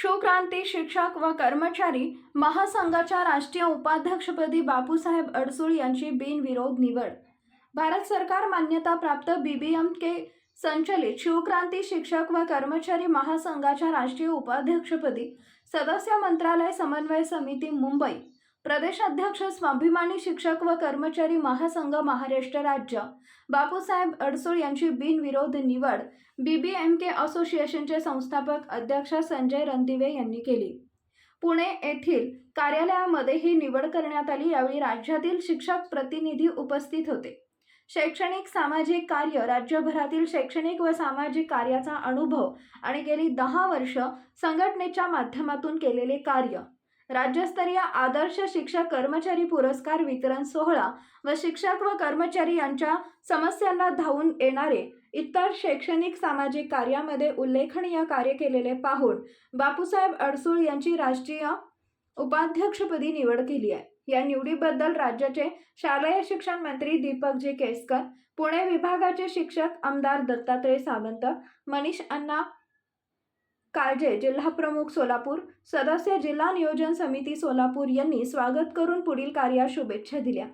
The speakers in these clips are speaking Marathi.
शिवक्रांती शिक्षक व कर्मचारी महासंघाच्या राष्ट्रीय उपाध्यक्षपदी बापूसाहेब अडसूळ यांची बिनविरोध निवड. भारत सरकार मान्यताप्राप्त बी बी एम के संचलित शिवक्रांती शिक्षक व कर्मचारी महासंघाच्या राष्ट्रीय उपाध्यक्षपदी सदस्य मंत्रालय समन्वय समिती मुंबई. प्रदेशाध्यक्ष स्वाभिमानी शिक्षक व कर्मचारी महासंघ महाराष्ट्र राज्य. बापूसाहेब अडसूळ यांची बिनविरोध निवड बीबीएमके असोसिएशनचे संस्थापक अध्यक्ष संजय रणदिवे यांनी केली. पुणे येथील कार्यालयामध्ये ही निवड करण्यात आली. यावेळी राज्यातील शिक्षक प्रतिनिधी उपस्थित होते. शैक्षणिक सामाजिक कार्य राज्यभरातील शैक्षणिक व सामाजिक कार्याचा अनुभव आणि गेली दहा वर्ष संघटनेच्या माध्यमातून केलेले कार्य. राज्यस्तरीय आदर्श शिक्षक कर्मचारी पुरस्कार वितरण सोहळा व शिक्षक व कर्मचारी यांच्या समस्यांना धावून येणारे इतर शैक्षणिक सामाजिक कार्यामध्ये उल्लेखनीय कार्य केलेले पाहून बापूसाहेब अडसूळ यांची राष्ट्रीय उपाध्यक्षपदी निवड केली आहे. या निवडीबद्दल राज्याचे शालेय शिक्षण मंत्री दीपकजी केसकर पुणे विभागाचे शिक्षक आमदार दत्तात्रय सावंत मनीष अण्णा काळजे जिल्हा प्रमुख सोलापूर सदस्य जिल्हा नियोजन समिती सोलापूर यांनी स्वागत करून पुढील कार्यास शुभेच्छा दिल्या.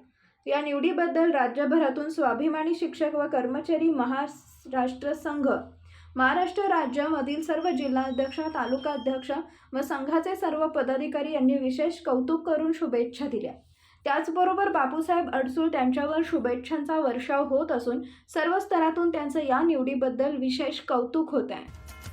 या निवडीबद्दल राज्यभरातून स्वाभिमानी शिक्षक व कर्मचारी महाराष्ट्र संघ महाराष्ट्र राज्यामधील सर्व जिल्हाध्यक्ष तालुका अध्यक्ष व संघाचे सर्व पदाधिकारी यांनी विशेष कौतुक करून शुभेच्छा दिल्या. त्याचबरोबर बापूसाहेब अडसूळ त्यांच्यावर शुभेच्छांचा वर्षाव होत असून सर्व स्तरातून त्यांचं या निवडीबद्दल विशेष कौतुक होत आहे.